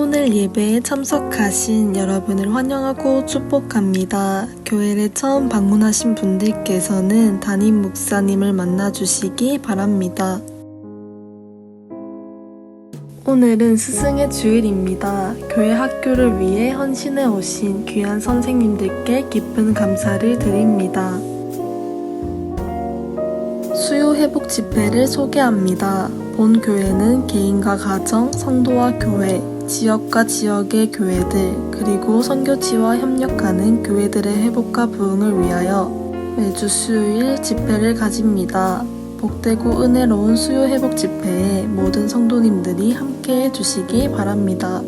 오늘 예배에 참석하신 여러분을 환영하고 축복합니다. 교회를 처음 방문하신 분들께서는 담임 목사님을 만나주시기 바랍니다. 오늘은 스승의 주일입니다. 교회 학교를 위해 헌신해 오신 귀한 선생님들께 깊은 감사를 드립니다. 수요 회복 집회를 소개합니다. 본 교회는 개인과 가정, 성도와 교회, 지역과 지역의 교회들, 그리고 선교지와 협력하는 교회들의 회복과 부흥을 위하여 매주 수요일 집회를 가집니다. 복되고 은혜로운 수요 회복 집회에 모든 성도님들이 함께 해 주시기 바랍니다.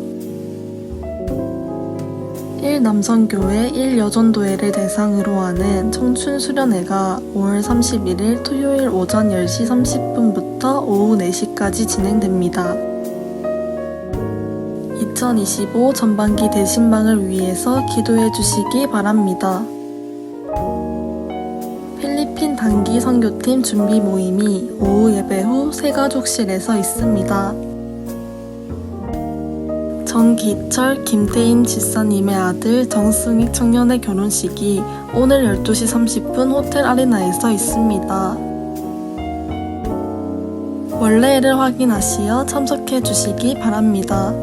1남성교회 1여전도회를 대상으로 하는 청춘 수련회가 5월 31일 토요일 오전 10시 30분부터 오후 4시까지 진행됩니다. 2025 전반기 대신방을 위해서 기도해 주시기 바랍니다. 필리핀 단기 선교팀 준비 모임이 오후 예배 후 새가족실에서 있습니다. 정기철 김태인 집사님의 아들 정승익 청년의 결혼식이 오늘 12시 30분 호텔 아레나에서 있습니다. 원래를 확인하시어 참석해 주시기 바랍니다.